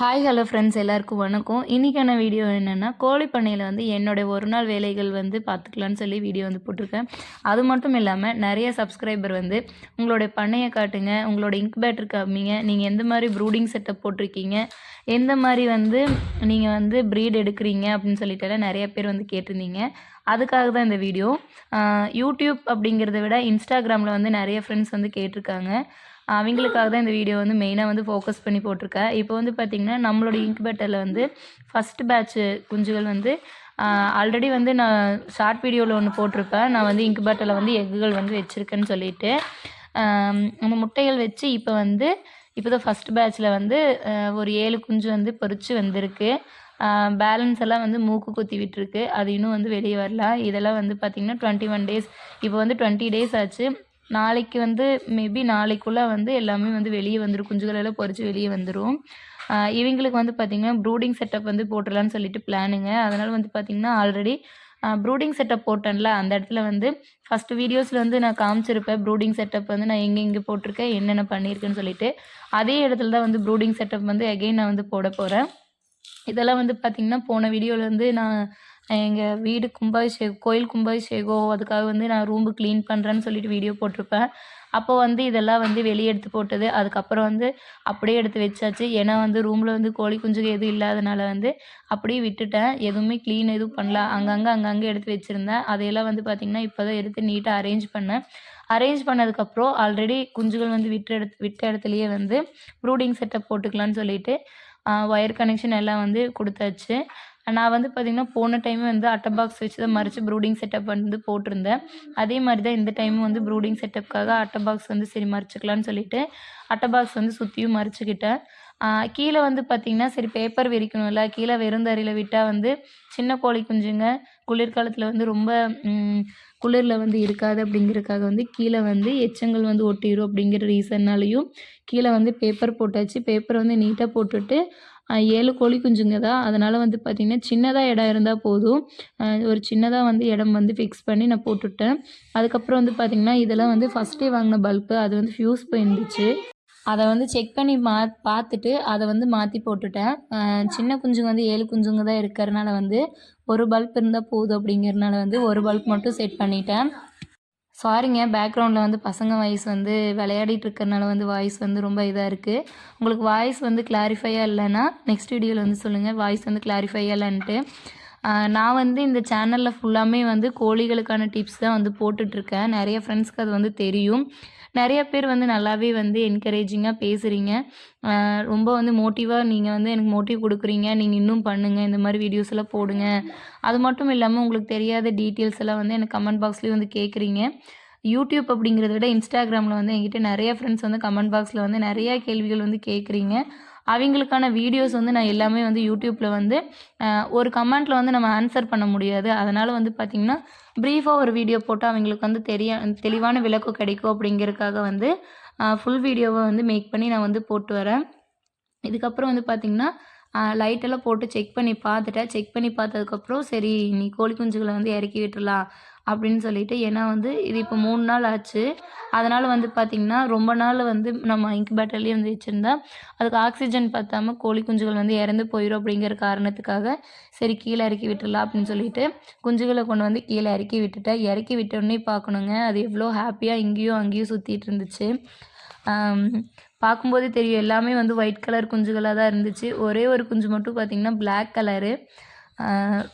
Hi hello friends எல்லாருக்கும் வணக்கம். இன்றைக்கான வீடியோ என்னென்னா கோழி பண்ணையில் வந்து என்னுடைய ஒரு நாள் வேலைகள் வந்து பார்த்துக்கலான்னு சொல்லி வீடியோ வந்து போட்டிருக்கேன். அது மட்டும் இல்லாமல் நிறைய சப்ஸ்கிரைபர் வந்து உங்களுடைய பண்ணையை காட்டுங்க உங்களோட இன்குபேட்டர் காமிங்க நீங்கள் எந்த மாதிரி ப்ரூடிங் செட்டப் போட்டிருக்கீங்க எந்த மாதிரி வந்து நீங்கள் வந்து ப்ரீட் எடுக்கிறீங்க அப்படின்னு சொல்லிட்டு நிறைய பேர் வந்து கேட்டிருந்தீங்க. அதுக்காக தான் இந்த வீடியோ யூடியூப் அப்படிங்கிறத விட இன்ஸ்டாகிராமில் வந்து நிறைய ஃப்ரெண்ட்ஸ் வந்து கேட்டிருக்காங்க. அவங்களுக்காக தான் இந்த வீடியோ வந்து மெயினாக வந்து ஃபோக்கஸ் பண்ணி போட்டிருக்கேன். இப்போ வந்து பார்த்திங்கன்னா நம்மளோட இன்குபேட்டரில் வந்து ஃபஸ்ட் பேட்ச்சு குஞ்சுகள் வந்து ஆல்ரெடி வந்து நான் ஷார்ட் வீடியோவில் ஒன்று போட்டிருப்பேன் நான் வந்து இன்குபேட்டரில் வந்து எக்குகள் வந்து வச்சுருக்கேன்னு சொல்லிட்டு நம்ம முட்டைகள் வச்சு இப்போ வந்து இப்போ தான் ஃபஸ்ட் பேட்ச்சில் வந்து ஒரு ஏழு குஞ்சு வந்து பொறிச்சு வந்திருக்கு. பேலன்ஸ் எல்லாம் வந்து மூக்கு குத்தி விட்டுருக்கு. அது இன்னும் வந்து வெளியே வரல. இதெல்லாம் வந்து பார்த்திங்கன்னா டுவெண்ட்டி ஒன் டேஸ் இப்போ வந்து டுவெண்ட்டி டேஸ் ஆச்சு. நாளைக்கு வந்து மேபி நாளைக்குள்ளே வந்து எல்லாமே வந்து வெளியே வந்துடும் குஞ்சுகள் எல்லாம் பொறிச்சு வெளியே வந்துடும் இவங்களுக்கு வந்து பார்த்திங்கன்னா ப்ரூடிங் செட்டப் வந்து போட்டுடலான்னு சொல்லிட்டு பிளானுங்க அதனால் வந்து பார்த்திங்கன்னா ஆல்ரெடி ப்ரூடிங் செட்டப் போட்டேன்ல. அந்த இடத்துல வந்து ஃபஸ்ட்டு வீடியோஸில் வந்து நான் காமிச்சிருப்பேன். ப்ரூடிங் செட்டப் வந்து நான் எங்கே எங்கே போட்டிருக்கேன் என்னென்ன பண்ணியிருக்கேன்னு சொல்லிட்டு. அதே இடத்துல தான் வந்து ப்ரூடிங் செட்டப் வந்து எகெயின் நான் வந்து போட போகிறேன் இதெல்லாம் வந்து பார்த்திங்கன்னா போன வீடியோவில் வந்து நான் எங்கள் வீடு கும்பாபிஷேகம் கோயில் கும்பாபிஷேகம் அதுக்காக வந்து நான் ரூம்பு க்ளீன் பண்ணுறேன்னு சொல்லிட்டு வீடியோ போட்டிருப்பேன். அப்போ வந்து இதெல்லாம் வந்து வெளியே எடுத்து போட்டது. அதுக்கப்புறம் வந்து அப்படியே எடுத்து வச்சாச்சு. ஏன்னா வந்து ரூமில் வந்து கோழி குஞ்சுகள் எதுவும் இல்லாதனால வந்து அப்படியே விட்டுட்டேன். எதுவுமே க்ளீன் எதுவும் பண்ணல. அங்கங்கே அங்கங்கே எடுத்து வச்சுருந்தேன். அதையெல்லாம் வந்து பார்த்திங்கன்னா இப்போ தான் எடுத்து நீட்டாக அரேஞ்ச் பண்ணேன். அரேஞ்ச் பண்ணதுக்கப்புறம் ஆல்ரெடி குஞ்சுகள் வந்து விட்டு எடுத்து விட்ட இடத்துலையே வந்து ப்ரூடிங் செட்டப் போட்டுக்கலான்னு சொல்லிட்டு ஒயர் கனெக்ஷன் எல்லாம் வந்து கொடுத்தாச்சு. நான் வந்து பார்த்திங்கன்னா போன டைம் வந்து அட்டை பாக்ஸ் வச்சு தான் மறைச்சி ப்ரூடிங் செட்டப் வந்து போட்டிருந்தேன். அதே மாதிரி தான் இந்த டைமும் வந்து ப்ரூடிங் செட்டப்புக்காக அட்டை பாக்ஸ் வந்து சரி மறைச்சிக்கலான்னு சொல்லிட்டு அட்டை பாக்ஸ் வந்து சுற்றியும் மறைச்சிக்கிட்டேன். கீழே வந்து பார்த்திங்கன்னா சரி பேப்பர் விரிக்கணும்ல கீழே வெறுந்தறியில் விட்டால் வந்து சின்ன கோழி குஞ்சுங்க குளிர்காலத்தில் வந்து ரொம்ப குளிரில் வந்து இருக்காது அப்படிங்கிறதுக்காக வந்து கீழே வந்து எச்சங்கள் வந்து ஒட்டிடும் அப்படிங்கிற ரீசன்னாலையும் கீழே வந்து பேப்பர் போட்டாச்சு. பேப்பர் வந்து நீட்டாக போட்டுட்டு ஏழு கோழி குஞ்சுங்க தான். அதனால் வந்து பார்த்திங்கன்னா சின்னதாக இடம் இருந்தால் போதும். ஒரு சின்னதாக வந்து இடம் வந்து ஃபிக்ஸ் பண்ணி நான் போட்டுவிட்டேன் அதுக்கப்புறம் வந்து பார்த்திங்கன்னா இதெல்லாம் வந்து ஃபஸ்ட்டே வாங்கின பல்பு அது வந்து ஃப்யூஸ் போயிருந்துச்சு. அதை வந்து செக் பண்ணி மா பார்த்துட்டு அதை வந்து மாற்றி போட்டுட்டேன். சின்ன குஞ்சுங்க வந்து ஏழு குஞ்சுங்க தான் இருக்கிறனால வந்து ஒரு பல்ப் இருந்தால் போதும் அப்படிங்கிறனால வந்து ஒரு பல்ப் மட்டும் செட் பண்ணிட்டேன். சாரிங்க பேக்ரவுண்டில் வந்து பசங்க வாய்ஸ் வந்து விளையாடிட்டு இருக்கிறனால வந்து வாய்ஸ் வந்து ரொம்ப இதாக இருக்குது உங்களுக்கு வாய்ஸ் வந்து கிளாரிஃபையாக இல்லைன்னா நெக்ஸ்ட் வீடியோவில் வந்து சொல்லுங்கள் வாய்ஸ் வந்து கிளாரிஃபையாக இல்லைன்ட்டு. நான் வந்து இந்த சேனலில் ஃபுல்லாமே வந்து கோழிகளுக்கான டிப்ஸ் தான் வந்து போட்டுட்ருக்கேன் நிறைய ஃப்ரெண்ட்ஸ்க்கு அது வந்து தெரியும். நிறைய பேர் வந்து நல்லாவே வந்து என்கரேஜிங்காக பேசுகிறீங்க ரொம்ப வந்து மோட்டிவாக நீங்கள் வந்து எனக்கு மோட்டிவ் கொடுக்குறீங்க. நீங்கள் இன்னும் பண்ணுங்கள் இந்த மாதிரி வீடியோஸ் எல்லாம் போடுங்க. அது மட்டும் இல்லாமல் உங்களுக்கு தெரியாத டீட்டெயில்ஸ் எல்லாம் வந்து எனக்கு கமெண்ட் பாக்ஸ்லேயும் வந்து கேட்குறீங்க யூடியூப் அப்படிங்கிறத விட இன்ஸ்டாகிராமில் வந்து என்கிட்ட நிறைய ஃப்ரெண்ட்ஸ் வந்து கமெண்ட் பாக்ஸில் வந்து நிறையா கேள்விகள் வந்து கேட்குறீங்க அவங்களுக்கான வீடியோஸ் வந்து நான் எல்லாமே வந்து யூடியூப்பில் வந்து ஒரு கமெண்ட்டில் வந்து நம்ம ஆன்சர் பண்ண முடியாது. அதனால் வந்து பார்த்திங்கன்னா ப்ரீஃபாக ஒரு வீடியோ போட்டு அவங்களுக்கு வந்து தெரிய தெளிவான விளக்கம் கிடைக்கும் அப்படிங்கிறதுக்காக வந்து ஃபுல் வீடியோவை வந்து மேக் பண்ணி நான் வந்து போட்டு வரேன். இதுக்கப்புறம் வந்து பார்த்திங்கன்னா லைட்டெல்லாம் போட்டு செக் பண்ணி பார்த்துட்டேன். செக் பண்ணி பார்த்ததுக்கப்புறம் சரி நீ கோழி குஞ்சுகளை வந்து இறக்கி விட்டுடலாம் அப்படின்னு சொல்லிட்டு ஏன்னா வந்து இது இப்போ மூணு நாள் ஆச்சு. அதனால் வந்து பார்த்திங்கன்னா ரொம்ப நாள் வந்து நம்ம இன்குபேட்டர்லேயே வந்து வச்சுருந்தா அதுக்கு ஆக்சிஜன் பற்றாம கோழி குஞ்சுகள் வந்து இறந்து போயிடும் அப்படிங்கிற காரணத்துக்காக சரி கீழே இறக்கி விட்டுடலாம் அப்படின்னு சொல்லிட்டு குஞ்சுகளை கொண்டு வந்து கீழே இறக்கி விட்டுட்டேன் இறக்கி விட்டோடனே பார்க்கணுங்க அது எவ்வளோ ஹாப்பியாக இங்கேயும் அங்கேயும் சுற்றிட்டு இருந்துச்சு. பார்க்கும்போதே தெரியும் எல்லாமே வந்து ஒயிட் கலர் குஞ்சுகளாக தான் இருந்துச்சு. ஒரே ஒரு குஞ்சு மட்டும் பார்த்திங்கன்னா பிளாக் கலரு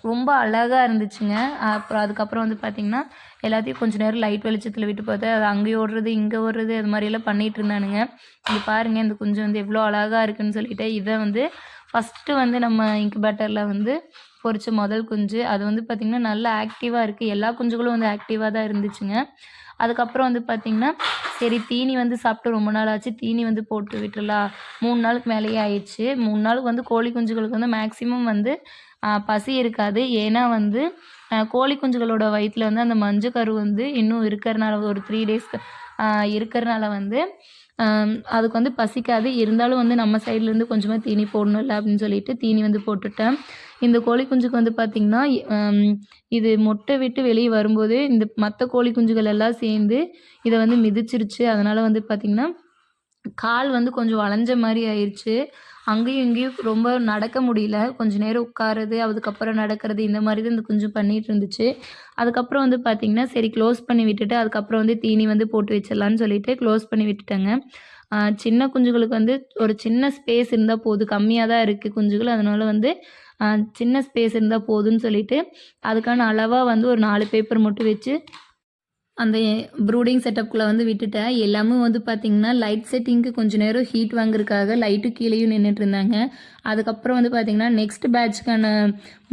ரொம்ப அழகாக இருந்துச்சுங்க. அப்புறம் அதுக்கப்புறம் வந்து பார்த்திங்கன்னா எல்லாத்தையும் கொஞ்சம் நேரம் லைட் வெளிச்சத்தில் விட்டு பார்த்தா அது அங்கே ஓடுறது இங்கே ஓடுறது அது மாதிரியெல்லாம் பண்ணிகிட்டு இருந்தானுங்க. இங்கே பாருங்கள் இந்த குஞ்சு வந்து எவ்வளோ அழகாக இருக்குதுன்னு சொல்லிட்டு இதை வந்து ஃபஸ்ட்டு வந்து நம்ம இன்குபேட்டரில் வந்து பொறிச்ச முதல் குஞ்சு. அது வந்து பார்த்திங்கன்னா நல்லா ஆக்டிவாக இருக்குது எல்லா குஞ்சுகளும் வந்து ஆக்டிவாக தான் இருந்துச்சுங்க. அதுக்கப்புறம் வந்து பார்த்திங்கன்னா சரி தீனி வந்து சாப்பிட்டு ரொம்ப நாள் ஆச்சு. தீனி வந்து போட்டு விட்டுலாம் மூணு நாளுக்கு மேலேயே ஆயிடுச்சு. மூணு நாளுக்கு வந்து கோழி குஞ்சுகளுக்கு வந்து மேக்ஸிமம் வந்து பசி இருக்காது. ஏன்னா வந்து கோழி குஞ்சுகளோட வயிற்றில் வந்து அந்த மஞ்சள் கரு வந்து இன்னும் இருக்கிறனால ஒரு த்ரீ டேஸ் இருக்கிறனால வந்து அதுக்கு வந்து பசிக்காது. இருந்தாலும் வந்து நம்ம சைட்லேருந்து கொஞ்சமாக தீனி போடணும்ல அப்படின்னு சொல்லிட்டு தீனி வந்து போட்டுட்டேன். இந்த கோழி குஞ்சுக்கு வந்து பார்த்திங்கன்னா இது மொட்டை விட்டு வெளியே வரும்போது இந்த மற்ற கோழி குஞ்சுகள் எல்லாம் சேர்ந்து இதை வந்து மிதிச்சிருச்சு. அதனால் வந்து பார்த்திங்கன்னா கால் வந்து கொஞ்சம் வளைஞ்ச மாதிரி ஆயிடுச்சு அங்கேயும் இங்கேயும் ரொம்ப நடக்க முடியல. கொஞ்ச நேரம் உட்காருது அதுக்கப்புறம் நடக்கிறது இந்த மாதிரி தான் இந்த குஞ்சு பண்ணிகிட்டு இருந்துச்சு. அதுக்கப்புறம் வந்து பார்த்திங்கன்னா சரி க்ளோஸ் பண்ணி விட்டுட்டு அதுக்கப்புறம் வந்து தீனி வந்து போட்டு வச்சிடலான்னு சொல்லிட்டு க்ளோஸ் பண்ணி விட்டுட்டேங்க. சின்ன குஞ்சுகளுக்கு வந்து ஒரு சின்ன ஸ்பேஸ் இருந்தால் போதும். கம்மியாக தான் இருக்குது குஞ்சுகள். அதனால வந்து சின்ன ஸ்பேஸ் இருந்தால் போதும்னு சொல்லிட்டு அதுக்கான அளவாக வந்து ஒரு நாலு பேப்பர் மட்டும் வச்சு அந்த ப்ரூடிங் செட்டப்குள்ளே வந்து விட்டுட்டேன் எல்லாமே வந்து பார்த்திங்கன்னா லைட் செட்டிங்க்கு கொஞ்சம் நேரம் ஹீட் வாங்குறதுக்காக லைட்டு கீழேயும் நின்றுட்டு இருந்தாங்க. அதுக்கப்புறம் வந்து பார்த்திங்கன்னா நெக்ஸ்ட் பேட்ச்க்கான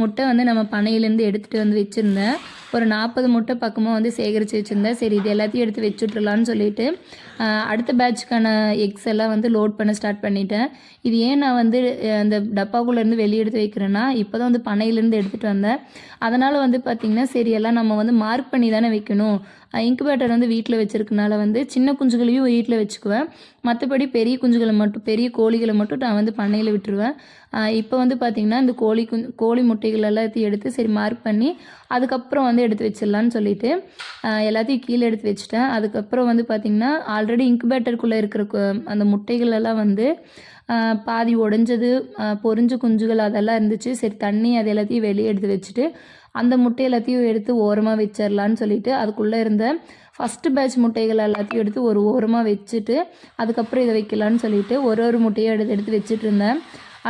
முட்டை வந்து நம்ம பண்ணையிலேருந்து எடுத்துகிட்டு வந்து வச்சுருந்தேன். ஒரு நாற்பது முட்டை பக்கமாக வந்து சேகரித்து வச்சுருந்தேன். சரி இது எல்லாத்தையும் எடுத்து வச்சுட்றலான்னு சொல்லிட்டு அடுத்த பேட்சுக்கான எக்ஸ் எல்லாம் வந்து லோட் பண்ண ஸ்டார்ட் பண்ணிட்டேன். இது ஏன் நான் வந்து அந்த டப்பாக்குள்ளேருந்து வெளியே எடுத்து வைக்கிறேன்னா இப்போ தான் வந்து பண்ணையிலேருந்து எடுத்துகிட்டு வந்தேன். அதனால் வந்து பார்த்திங்கன்னா சரி எல்லாம் நம்ம வந்து மார்க் பண்ணி தானே வைக்கணும். இன்குபேட்டர் வந்து வீட்டில் வச்சுருக்கனால வந்து சின்ன குஞ்சுகளையும் வீட்டில் வச்சுக்குவேன். மற்றபடி பெரிய குஞ்சுகளை மட்டும் பெரிய கோழிகளை மட்டும் நான் வந்து பண்ணையில் விட்டுருவேன். இப்போ வந்து பார்த்திங்கன்னா இந்த கோழி குஞ்சு கோழி முட்டைகள் எல்லாத்தையும் எடுத்து சரி மார்க் பண்ணி அதுக்கப்புறம் வந்து எடுத்து வச்சிடலான்னு சொல்லிட்டு எல்லாத்தையும் கீழே எடுத்து வச்சுட்டேன். அதுக்கப்புறம் வந்து பார்த்திங்கன்னா ஆல்ரெடி இன்குபேட்டருக்குள்ளே இருக்கிற அந்த முட்டைகள் எல்லாம் வந்து பாதி உடஞ்சது பொரிஞ்ச குஞ்சுகள் அதெல்லாம் இருந்துச்சு. சரி தண்ணி அது எல்லாத்தையும் வெளியே எடுத்து வச்சுட்டு அந்த முட்டை எல்லாத்தையும் எடுத்து ஓரமாக வச்சிடலான்னு சொல்லிட்டு அதுக்குள்ளே இருந்த ஃபஸ்ட்டு பேட்ச் முட்டைகள் எல்லாத்தையும் எடுத்து ஒரு ஓரமாக வச்சுட்டு அதுக்கப்புறம் இதை வைக்கலான்னு சொல்லிட்டு ஒரு ஒரு முட்டையும் எடுத்து எடுத்து வச்சுட்டு இருந்தேன்.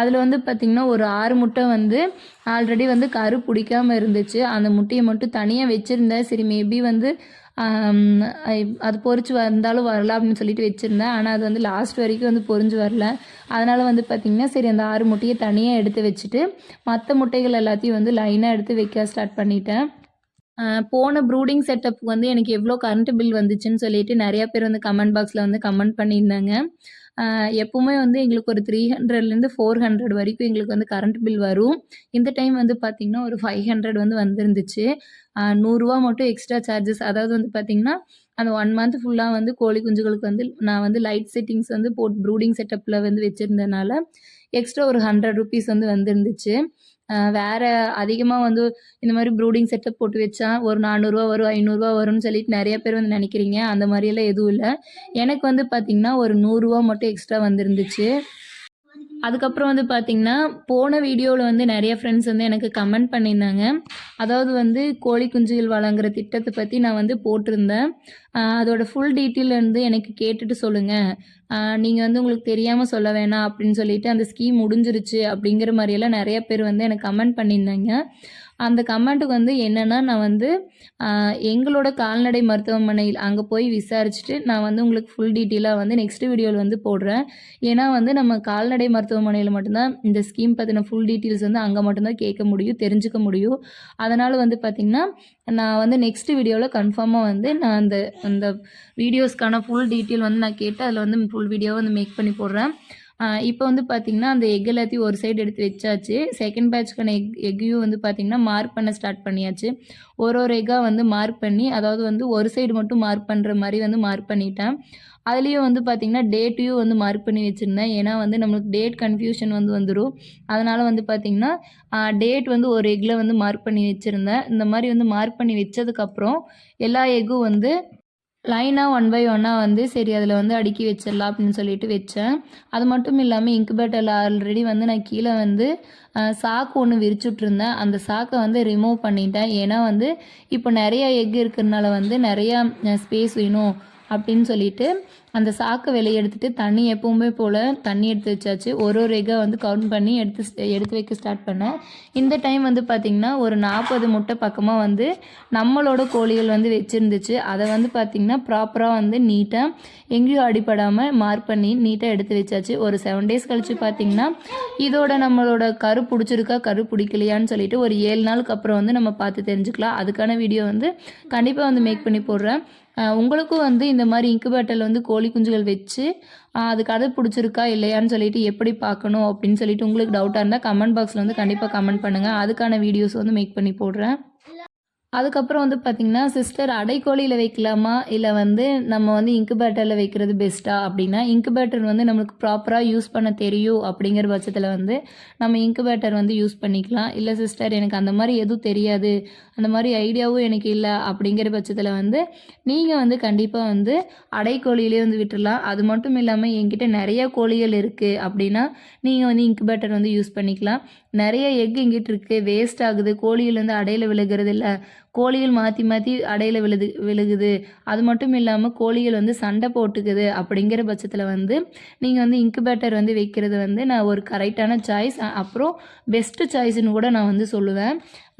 அதில் வந்து பார்த்திங்கன்னா ஒரு ஆறு முட்டை வந்து ஆல்ரெடி வந்து கரு பிடிக்காம இருந்துச்சு. அந்த முட்டையை மட்டும் தனியாக வச்சுருந்தேன். சரி மேபி வந்து அது பொறிச்சு வந்தாலும் வரலாம் அப்படின்னு சொல்லிட்டு வச்சுருந்தேன். ஆனால் அது வந்து லாஸ்ட் வரைக்கும் வந்து பொரிஞ்சு வரல. அதனால் வந்து பார்த்திங்கன்னா சரி அந்த ஆறு முட்டையை தனியாக எடுத்து வச்சுட்டு மற்ற முட்டைகள் எல்லாத்தையும் வந்து லைனாக எடுத்து வைக்க ஸ்டார்ட் பண்ணிட்டேன். போன ப்ரூடிங் செட்டப் வந்து எனக்கு எவ்வளோ கரண்ட் பில் வந்துச்சுன்னு சொல்லிட்டு நிறையா பேர் வந்து கமெண்ட் பாக்ஸில் வந்து கமெண்ட் பண்ணியிருந்தாங்க. எப்பவுமே வந்து எங்களுக்கு ஒரு த்ரீ ஹண்ட்ரட்லேருந்து ஃபோர் ஹண்ட்ரட் வரைக்கும் எங்களுக்கு வந்து கரண்ட் பில் வரும். இந்த டைம் வந்து பார்த்திங்கன்னா ஒரு ஃபைவ் ஹண்ட்ரட் வந்து வந்திருந்துச்சு. நூறுரூவா மட்டும் எக்ஸ்ட்ரா சார்ஜஸ் அதாவது வந்து பார்த்திங்கன்னா அந்த ஒன் மந்த் ஃபுல்லாக வந்து கோழி குஞ்சுகளுக்கு வந்து நான் வந்து லைட் செட்டிங்ஸ் வந்து போட் ப்ரூடிங் செட்டப்பில் வந்து வச்சுருந்தனால எக்ஸ்ட்ரா ஒரு ஹண்ட்ரட் ருபீஸ் வந்து வந்திருந்துச்சு. வேற அதிகமாக வந்து இந்த மாதிரி ப்ரூடிங் செட்டப் போட்டு வச்சா ஒரு நானூறுரூவா வரும் ஐநூறுரூவா வரும்னு சொல்லிட்டு நிறைய பேர் வந்து நினைக்கிறீங்க. அந்த மாதிரியெல்லாம் எதுவும் இல்லை. எனக்கு வந்து பார்த்திங்கன்னா ஒரு நூறுரூவா மட்டும் எக்ஸ்ட்ரா வந்துருந்துச்சு. அதுக்கப்புறம் வந்து பார்த்திங்கன்னா போன வீடியோவில் வந்து நிறைய ஃப்ரெண்ட்ஸ் வந்து எனக்கு கமெண்ட் பண்ணியிருந்தாங்க. அதாவது வந்து கோழி குஞ்சுகள் வழங்குற திட்டத்தை பற்றி நான் வந்து போட்டிருந்தேன். அதோட ஃபுல் டீட்டெயில் வந்து எனக்கு கேட்டுட்டு சொல்லுங்கள் நீங்கள் வந்து உங்களுக்கு தெரியாமல் சொல்ல வேணாம் அப்படின்னு சொல்லிட்டு அந்த ஸ்கீம் முடிஞ்சிருச்சு அப்படிங்கிற மாதிரியெல்லாம் நிறைய பேர் வந்து எனக்கு கமெண்ட் பண்ணியிருந்தாங்க. அந்த கமெண்ட்டுக்கு வந்து என்னென்னா நான் வந்து எங்களோட கால்நடை மருத்துவமனையில் அங்கே போய் விசாரிச்சுட்டு நான் வந்து உங்களுக்கு ஃபுல் டீட்டெயிலாக வந்து நெக்ஸ்ட் வீடியோவில் வந்து போடுறேன். ஏன்னா வந்து நம்ம கால்நடை மருத்துவமனையில் மட்டும்தான் இந்த ஸ்கீம் பற்றின ஃபுல் டீட்டெயில்ஸ் வந்து அங்கே மட்டும்தான் கேட்க முடியும் தெரிஞ்சுக்க முடியும். அதனால் வந்து பார்த்திங்கன்னா நான் வந்து நெக்ஸ்ட் வீடியோவில் கன்ஃபார்மாக வந்து நான் அந்த அந்த வீடியோஸ்க்கான ஃபுல் டீட்டெயில் வந்து நான் கேட்டு அதில் வந்து ஃபுல் வீடியோவை வந்து மேக் பண்ணி போடுறேன். இப்போ வந்து பார்த்திங்கன்னா அந்த எக் எல்லாத்தையும் ஒரு சைடு எடுத்து வச்சாச்சு. செகண்ட் பேட்ச்க்கான எக் எக்கையும் வந்து பார்த்திங்கன்னா மார்க் பண்ண ஸ்டார்ட் பண்ணியாச்சு. ஒரு ஒரு எக்காக வந்து மார்க் பண்ணி அதாவது வந்து ஒரு சைடு மட்டும் மார்க் பண்ணுற மாதிரி வந்து மார்க் பண்ணிட்டேன். அதுலேயும் வந்து பார்த்திங்கன்னா டேட்டையும் வந்து மார்க் பண்ணி வச்சுருந்தேன். ஏன்னா வந்து நம்மளுக்கு டேட் கன்ஃபியூஷன் வந்து வந்துடும் அதனால் வந்து பார்த்திங்கன்னா டேட் வந்து ஒரு எக்கில் வந்து மார்க் பண்ணி வச்சுருந்தேன். இந்த மாதிரி வந்து மார்க் பண்ணி வச்சதுக்கப்புறம் எல்லா எக்கும் வந்து லைனாக ஒன் பை ஒன்னாக வந்து சரி அதில் வந்து அடுக்கி வச்சிடலாம் அப்படின்னு சொல்லிட்டு வச்சேன். அது மட்டும் இல்லாமல் இன்குபேட்டரில் ஆல்ரெடி வந்து நான் கீழே வந்து சாக்கு ஒன்று விரிச்சுட்ருந்தேன் அந்த சாக்கை வந்து ரிமூவ் பண்ணிட்டேன். ஏன்னா வந்து இப்போ நிறைய எக் இருக்கிறதுனால வந்து நிறையா ஸ்பேஸ் வேணும் அப்படின்னு சொல்லிட்டு அந்த சாக்கை வெளியே எடுத்துட்டு தண்ணி எப்பவுமே போல் தண்ணி எடுத்து வச்சாச்சு. ஒரு ஒரு எக்கை வந்து கவுண்ட் பண்ணி எடுத்து எடுத்து வைக்க ஸ்டார்ட் பண்ணேன். இந்த டைம் வந்து பார்த்திங்கன்னா ஒரு நாற்பது முட்டை பக்கமாக வந்து நம்மளோட கோழிகள் வந்து வச்சுருந்துச்சு. அதை வந்து பார்த்திங்கன்னா ப்ராப்பராக வந்து நீட்டாக எங்கேயும் அடிப்படாமல் மார்க் பண்ணி நீட்டாக எடுத்து வச்சாச்சு. ஒரு செவன் டேஸ் கழித்து பார்த்திங்கன்னா இதோட நம்மளோட கரு பிடிச்சிருக்கா கரு பிடிக்கலையான்னு சொல்லிட்டு ஒரு ஏழு நாளுக்கு அப்புறம் வந்து நம்ம பார்த்து தெரிஞ்சுக்கலாம். அதுக்கான வீடியோ வந்து கண்டிப்பாக வந்து மேக் பண்ணி போடுறேன். உங்களுக்கும் வந்து இந்த மாதிரி இன்குபேட்டரில் வந்து கோழி குஞ்சுகள் வச்சு அது கதை பிடிச்சிருக்கா இல்லையான்னு சொல்லிட்டு எப்படி பார்க்கணும்? அப்படின்னு சொல்லிட்டு உங்களுக்கு டவுட்டாக இருந்தால் கமெண்ட் பாக்ஸில் வந்து கண்டிப்பாக கமெண்ட் பண்ணுங்கள் அதுக்கான வீடியோஸ் வந்து மேக் பண்ணி போடுறேன். அதுக்கப்புறம் வந்து பார்த்திங்கன்னா சிஸ்டர் அடைக்கோழியில் வைக்கலாமா? இல்லை வந்து நம்ம வந்து இன்குபேட்டரில் வைக்கிறது பெஸ்ட்டா அப்படின்னா இன்குபேட்டர் வந்து நம்மளுக்கு ப்ராப்பராக யூஸ் பண்ண தெரியும் அப்படிங்கிற பட்சத்தில் வந்து நம்ம இன்குபேட்டர் வந்து யூஸ் பண்ணிக்கலாம். இல்லை சிஸ்டர் எனக்கு அந்த மாதிரி எதுவும் தெரியாது. அந்த மாதிரி ஐடியாவும் எனக்கு இல்லை அப்படிங்கிற பட்சத்தில் வந்து நீங்கள் வந்து கண்டிப்பாக வந்து அடைக்கோழியிலே வந்து விட்டுடலாம் அது மட்டும் இல்லாமல் என்கிட்ட நிறைய கோழிகள் இருக்குது அப்படின்னா நீங்கள் வந்து இன்குபேட்டர் வந்து யூஸ் பண்ணிக்கலாம். நிறைய எக் இங்கிட்டு இருக்குது வேஸ்ட் ஆகுது. கோழிகள் வந்து அடையில் விழுகிறது இல்லை. கோழிகள் மாற்றி மாற்றி அடையில் விழுது விழுகுது. அது மட்டும் இல்லாமல் கோழிகள் வந்து சண்டை போட்டுக்குது அப்படிங்கிற பட்சத்தில் வந்து நீங்கள் வந்து இன்குபேட்டர் வந்து வைக்கிறது வந்து நான் ஒரு கரெக்டான சாய்ஸ் அப்புறம் பெஸ்ட்டு சாய்ஸ்னு கூட நான் வந்து சொல்லுவேன்.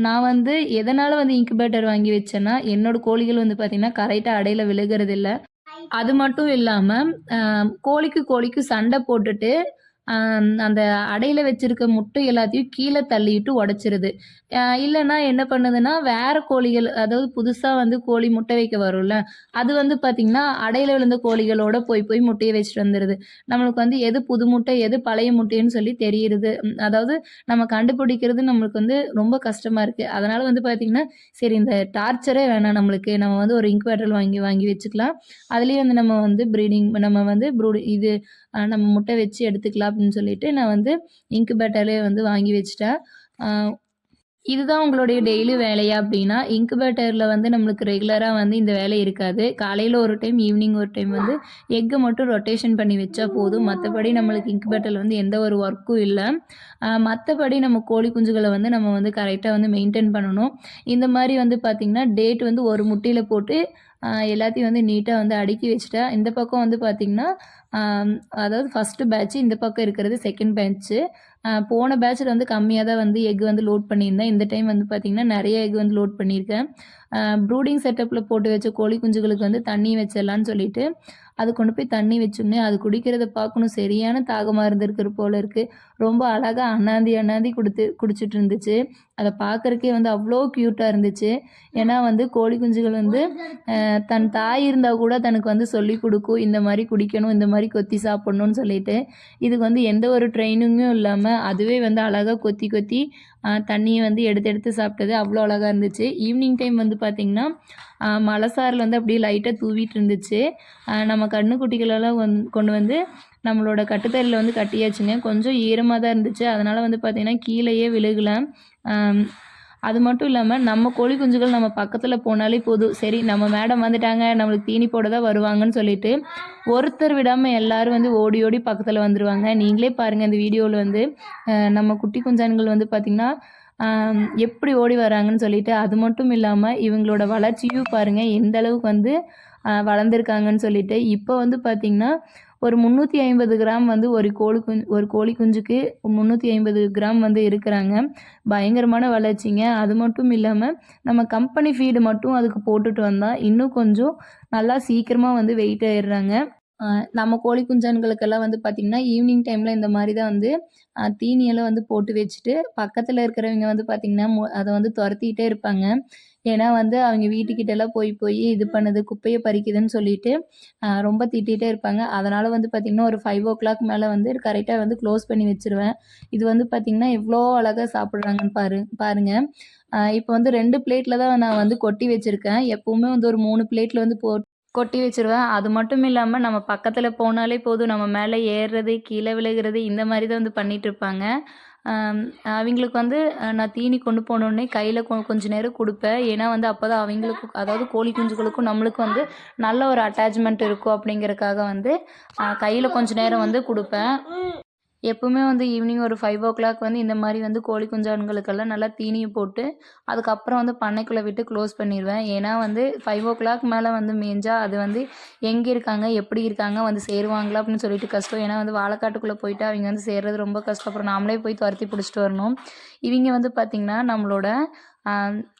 நான் வந்து எதனால் வந்து இன்குபேட்டர் வாங்கி வச்சேன்னா என்னோட கோழிகள் வந்து பார்த்திங்கன்னா கரெக்டாக அடையில் விழுகிறது இல்லை. அது மட்டும் இல்லாமல் கோழிக்கு கோழிக்கு சண்டை போட்டுட்டு அந்த அடையில் வச்சிருக்க முட்டை எல்லாத்தையும் கீழே தள்ளிட்டு உடச்சிருது. இல்லைன்னா என்ன பண்ணுதுன்னா வேற கோழிகள் அதாவது புதுசாக வந்து கோழி முட்டை வைக்க வரும்ல அது வந்து பார்த்திங்கன்னா அடையில் விழுந்த கோழிகளோட போய் போய் முட்டையை வச்சுட்டு வந்துடுது நம்மளுக்கு வந்து எது புது முட்டை எது பழைய முட்டைன்னு சொல்லி தெரியுது அதாவது நம்ம கண்டுபிடிக்கிறது நம்மளுக்கு வந்து ரொம்ப கஷ்டமாக இருக்குது அதனால் வந்து பார்த்திங்கன்னா சரி இந்த டார்ச்சரே வேணாம் நம்மளுக்கு. நம்ம வந்து ஒரு இன்குவேட்டர் வாங்கி வாங்கி வச்சுக்கலாம். அதுலேயே வந்து நம்ம வந்து ப்ரீடிங் நம்ம வந்து ப்ரூடி இது நம்ம முட்டை வச்சு எடுத்துக்கலாம். அப்படின்னு சொல்லிட்டு நான் வந்து இன்குபேட்டர்லேயே வந்து வாங்கி வச்சிட்டேன். இதுதான் உங்களுடைய டெய்லி வேலையா அப்படின்னா இன்குபேட்டரில் வந்து நம்மளுக்கு ரெகுலராக வந்து இந்த வேலை இருக்காது. காலையில் ஒரு டைம் ஈவினிங் ஒரு டைம் வந்து எக்கை மட்டும் ரொட்டேஷன் பண்ணி வச்சா போதும். மற்றபடி நம்மளுக்கு இன்குபேட்டரில் வந்து எந்த ஒரு ஒர்க்கும் இல்லை. மற்றபடி நம்ம கோழி குஞ்சுகளை வந்து நம்ம வந்து கரெக்டாக வந்து மெயின்டைன் பண்ணணும். இந்த மாதிரி வந்து பார்த்திங்கன்னா டேட் வந்து ஒரு முட்டையில் போட்டு எல்லாத்தையும் வந்து நீட்டாக வந்து அடுக்கி வச்சுட்டேன் இந்த பக்கம் வந்து பார்த்திங்கன்னா அதாவது ஃபஸ்ட்டு பேட்ச் இந்த பக்கம் இருக்கிறது செகண்ட் பேட்ச்சு போன பேட்சில் வந்து கம்மியாக தான் வந்து எக் வந்து லோட் பண்ணியிருந்தேன். இந்த டைம் வந்து பார்த்திங்கன்னா நிறைய எக் வந்து லோட் பண்ணியிருக்கேன். ப்ரூடிங் செட்டப்பில் போட்டு வச்ச கோழி குஞ்சுகளுக்கு வந்து தண்ணி வச்சிடலான்னு சொல்லிட்டு அது கொண்டு போய் தண்ணி வச்சுன்னு அது குடிக்கிறத பார்க்கணும். சரியான தாகமாக இருந்திருக்கிற போல இருக்குது ரொம்ப அழகாக அண்ணாந்தி அண்ணாந்தி கொடுத்து குடிச்சிட்டு இருந்துச்சு. அதை பார்க்குறக்கே வந்து அவ்வளோ க்யூட்டாக இருந்துச்சு. ஏன்னா வந்து கோழி குஞ்சுகள் வந்து தன் தாய் இருந்தால் கூட தனக்கு வந்து சொல்லி கொடுக்கும். இந்த மாதிரி குடிக்கணும் இந்த மாதிரி கொத்தி சாப்பிட்ணுன்னு சொல்லிட்டு. இதுக்கு வந்து எந்த ஒரு ட்ரைனிங்கும் இல்லாமல் அதுவே வந்து அழகாக கொத்தி கொத்தி தண்ணியை வந்து எடுத்து எடுத்து சாப்பிட்டது அவ்வளோ அழகாக இருந்துச்சு. ஈவினிங் டைம் வந்து பார்த்திங்கன்னா மலசாரில் வந்து அப்படியே லைட்டாக தூவிட்டு இருந்துச்சு. நம்ம கண்ணுக்குட்டிகளெல்லாம் வந் கொண்டு வந்து நம்மளோட கட்டுத்தறியில் வந்து கட்டியாச்சுங்க. கொஞ்சம் ஈரமாக தான் இருந்துச்சு. அதனால் வந்து பார்த்திங்கன்னா கீழேயே விழுகலை. அது மட்டும் இல்லாமல் நம்ம கோழி குஞ்சுகள் நம்ம பக்கத்தில் போனாலே போதும். சரி நம்ம மேடம் வந்துட்டாங்க. நம்மளுக்கு தீனி போட தான் வருவாங்கன்னு சொல்லிட்டு ஒருத்தர் விடாமல் எல்லாரும் வந்து ஓடி ஓடி பக்கத்தில் வந்துடுவாங்க நீங்களே பாருங்கள் இந்த வீடியோவில் வந்து நம்ம குட்டி குஞ்சான்கள் வந்து பார்த்திங்கன்னா எப்படி ஓடி வராங்கன்னு சொல்லிட்டு அது மட்டும் இல்லாமல் இவங்களோட வளர்ச்சியும் பாருங்கள் எந்த அளவுக்கு வந்து வளர்ந்துருக்காங்கன்னு சொல்லிட்டு. இப்போ வந்து பார்த்திங்கன்னா ஒரு முந்நூற்றி ஐம்பது கிராம் வந்து ஒரு கோழி குஞ்சு ஒரு கோழி குஞ்சுக்கு முந்நூற்றி ஐம்பது கிராம் வந்து இருக்கிறாங்க. பயங்கரமான வளர்ச்சிங்க. அது மட்டும் இல்லாமல் நம்ம கம்பெனி ஃபீடு மட்டும் அதுக்கு போட்டுட்டு வந்தால் இன்னும் கொஞ்சம் நல்லா சீக்கிரமாக வந்து வெயிட் ஆயிடுறாங்க நம்ம கோழி குஞ்சான்களுக்கெல்லாம் வந்து பார்த்திங்கன்னா ஈவினிங் டைமில் இந்த மாதிரி தான் வந்து தீனியெல்லாம் வந்து போட்டு வச்சுட்டு பக்கத்தில் இருக்கிறவங்க வந்து பார்த்திங்கன்னா அதை வந்து துரத்திக்கிட்டே இருப்பாங்க. ஏன்னா வந்து அவங்க வீட்டுக்கிட்டலாம் போய் போய் இது பண்ணுது குப்பையை பறிக்குதுன்னு சொல்லிட்டு ரொம்ப திட்டிகிட்டே இருப்பாங்க. அதனால் வந்து பார்த்திங்கன்னா ஒரு ஃபைவ் ஓ கிளாக் மேலே வந்து கரெக்டாக வந்து க்ளோஸ் பண்ணி வச்சுருவேன். இது வந்து பார்த்திங்கன்னா எவ்வளோ அழகாக சாப்பிட்றாங்கன்னு பாரு பாருங்கள் இப்போ வந்து ரெண்டு பிளேட்டில் தான் நான் வந்து கொட்டி வச்சுருக்கேன். எப்போவுமே வந்து ஒரு மூணு பிளேட்டில் வந்து போ கொட்டி வச்சிருவேன். அது மட்டும் இல்லாமல் நம்ம பக்கத்தில் போனாலே போதும். நம்ம மேலே ஏறுறது கீழே விழுகிறது இந்த மாதிரி தான் வந்து பண்ணிட்டு இருப்பாங்க. அவங்களுக்கு வந்து நான் தீனி கொண்டு போனோடனே கையில் கொ கொஞ்சம் நேரம் கொடுப்பேன். ஏன்னா வந்து அப்போ தான் அவங்களுக்கும் அதாவது கோழி குஞ்சுகளுக்கும் நம்மளுக்கும் வந்து நல்ல ஒரு அட்டாச்மெண்ட் இருக்கும் அப்படிங்கறக்காக வந்து கையில் கொஞ்சம் நேரம் வந்து கொடுப்பேன். எப்பவுமே வந்து ஈவினிங் ஒரு ஃபைவ் ஓ கிளாக் வந்து இந்த மாதிரி வந்து கோழி குஞ்சான்களுக்கெல்லாம் நல்லா தீனியை போட்டு அதுக்கப்புறம் வந்து பண்ணைக்குள்ளே விட்டு க்ளோஸ் பண்ணிடுவேன் ஏன்னா வந்து ஃபைவ் ஓ கிளாக் மேலே வந்து மேஞ்சால் அது வந்து எங்கே இருக்காங்க எப்படி இருக்காங்க வந்து சேருவாங்களா அப்படின்னு சொல்லிட்டு கஷ்டம். ஏன்னா வந்து வாழைக்காட்டுக்குள்ளே போயிட்டு அவங்க வந்து சேர்றது ரொம்ப கஷ்டம். அப்புறம் நாமளே போய் துரத்தி பிடிச்சிட்டு வரணும். இவங்க வந்து பார்த்திங்கன்னா நம்மளோட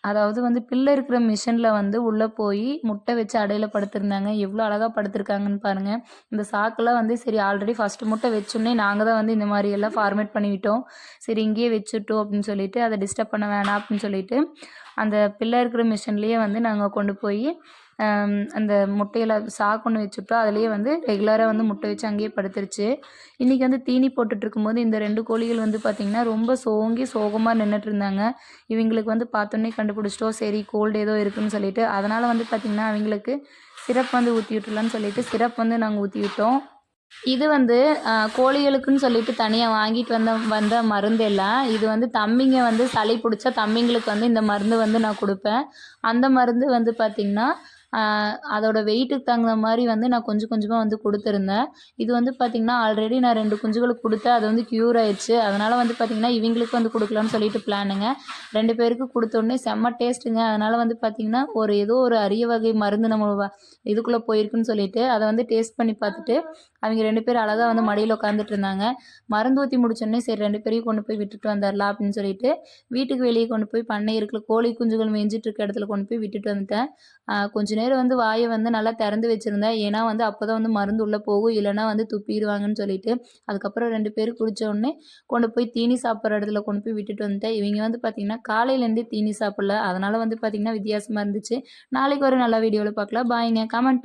அதாவது வந்து பிள்ளை இருக்கிற மிஷினில் வந்து உள்ளே போய் முட்டை வச்சு அடையில் படுத்திருந்தாங்க. எவ்வளோ அழகாக படுத்திருக்காங்கன்னு பாருங்கள் இந்த சாக்கெல்லாம் வந்து சரி ஆல்ரெடி ஃபஸ்ட்டு முட்டை வச்சோடனே நாங்கள் தான் வந்து இந்த மாதிரி எல்லாம் ஃபார்மேட் பண்ணிவிட்டோம். சரி இங்கேயே வச்சுட்டோம் அப்படின்னு சொல்லிட்டு அதை டிஸ்டர்ப் பண்ண வேணாம் அப்படின்னு சொல்லிட்டு அந்த பிள்ளை இருக்கிற மிஷின்லேயே வந்து நாங்கள் கொண்டு போய் அந்த முட்டையில் சாக்கு ஒன்று வச்சுட்டோம் அதுலேயே வந்து ரெகுலராக வந்து முட்டை வச்சு அங்கேயே படுத்துருச்சு. இன்றைக்கி வந்து தீனி போட்டுட்டு இருக்கும்போது இந்த ரெண்டு கோழிகள் வந்து பார்த்திங்கன்னா ரொம்ப சோங்கி சோகமாக நின்றுட்டு இருந்தாங்க. இவங்களுக்கு வந்து பார்த்தோன்னே கண்டுபிடிச்சிட்டோம் சரி கோல்டு ஏதோ இருக்குன்னு சொல்லிட்டு அதனால் வந்து பார்த்திங்கன்னா அவங்களுக்கு சிரப் வந்து ஊற்றி விட்டுலான்னு சொல்லிட்டு சிரப் வந்து நாங்கள் ஊற்றி விட்டோம். இது வந்து கோழிகளுக்குன்னு சொல்லிட்டு தனியாக வாங்கிட்டு வந்த வந்த மருந்து எல்லாம் இது வந்து தம்பிங்க வந்து சளி பிடிச்சா தம்பிங்களுக்கு வந்து இந்த மருந்து வந்து நான் கொடுப்பேன். அந்த மருந்து வந்து பார்த்திங்கன்னா அதோட வெயிட்டுக்கு தகுந்த மாதிரி வந்து நான் கொஞ்சம் கொஞ்சமாக வந்து கொடுத்துருந்தேன். இது வந்து பார்த்திங்கன்னா ஆல்ரெடி நான் ரெண்டு குஞ்சுகளுக்கு கொடுத்தேன். அது வந்து க்யூர் ஆயிடுச்சு. அதனால் வந்து பார்த்திங்கன்னா இவங்களுக்கு வந்து கொடுக்கலான்னு சொல்லிட்டு பிளானுங்க ரெண்டு பேருக்கு கொடுத்தோடனே செம்ம டேஸ்ட்டுங்க அதனால் வந்து பார்த்திங்கன்னா ஒரு ஏதோ ஒரு அரிய வகை மருந்து நம்ம வ- இதுக்குள்ளே போயிருக்குன்னு சொல்லிட்டு அதை வந்து டேஸ்ட் பண்ணி பார்த்துட்டு அவங்க ரெண்டு பேரும் அழகாக வந்து மடியில் உட்காந்துட்டு இருந்தாங்க. மருந்து ஊற்றி முடிச்சோடனே சரி ரெண்டு பேரையும் கொண்டு போய் விட்டுட்டு வந்துடலாம் அப்படின்னு சொல்லிட்டு வீட்டுக்கு வெளியே கொண்டு போய் பண்ணை இருக்கிற கோழி குஞ்சுகள் மேய்ஞ்சிட்டு இருக்க இடத்துல கொண்டு போய் விட்டுட்டு வந்துட்டேன். கொஞ்ச நேரம் வந்து வாயை வந்து நல்லா திறந்து வச்சுருந்தேன் ஏன்னா வந்து அப்போ தான் வந்து மருந்து உள்ளே போகும் இல்லைன்னா வந்து துப்பிடுவாங்கன்னு சொல்லிட்டு அதுக்கப்புறம் ரெண்டு பேரும் குடிச்ச உடனே கொண்டு போய் தீனி சாப்பிட்ற இடத்துல கொண்டு போய் விட்டுட்டு வந்துட்டேன். இவங்க வந்து பார்த்திங்கன்னா காலையிலேருந்தே தீனி சாப்பிடல. அதனால் வந்து பார்த்திங்கன்னா வித்தியாசமாக இருந்துச்சு. நாளைக்கு ஒரு நல்ல வீடியோவில் பார்க்கலாம் பாய்ங்க. கமெண்ட்